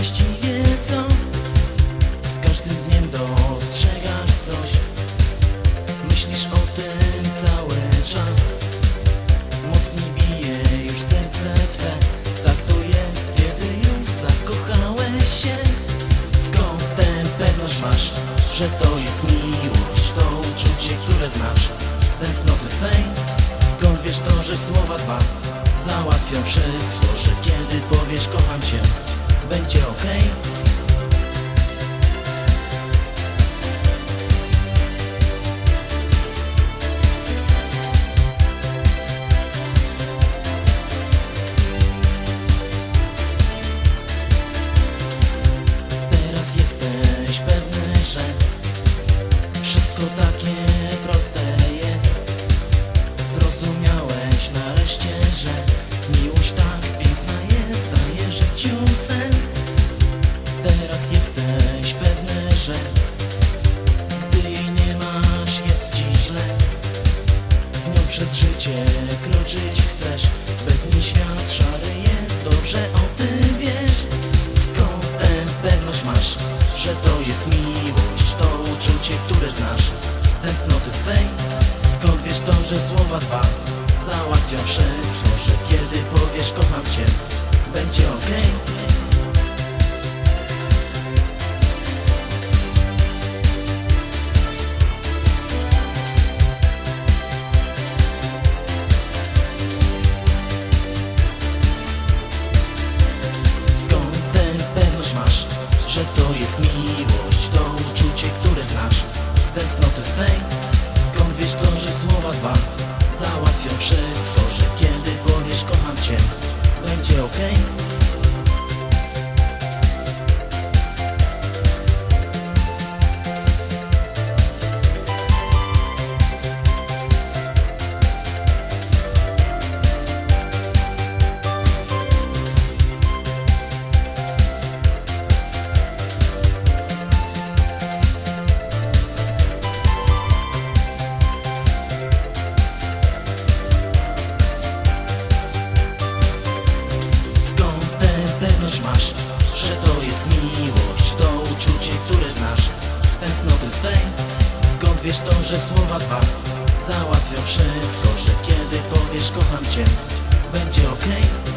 Z każdym dniem dostrzegasz coś. Myślisz o tym cały czas. Mocniej bije już serce twe. Tak to jest, kiedy już zakochałeś się. Skąd tę pewność masz, że to jest miłość? To uczucie, które znasz. Z tęsknoty swej. Skąd wiesz to, że słowa dwa załatwią wszystko, że kiedy powiesz kocham cię, będzie Teraz jesteś pewny, że Wszystko takie proste jest. Zrozumiałeś nareszcie, że Miłość tak piękna jest Daje życiu sens. Teraz jesteś pewny, że Gdy jej nie masz, jest ci źle. Z nią przez życie kroczyć chcesz Bez niej świat szary jest. Dobrze o tym wiesz masz Że to jest miłość To uczucie, które znasz. Z tęsknoty swej Skąd wiesz to, że słowa dwa Załatwią wszystko Że kiedy powiesz kocham cię Będzie okej. Skąd że to jest miłość To uczucie, które znasz. Z tęsknoty swej Skąd wiesz to, że słowa dwa załatwią wszystko że to jest miłość To uczucie, które znasz. Z tęsknoty swej Skąd wiesz to, że słowa dwa załatwią wszystko Że kiedy powiesz kocham cię, będzie okej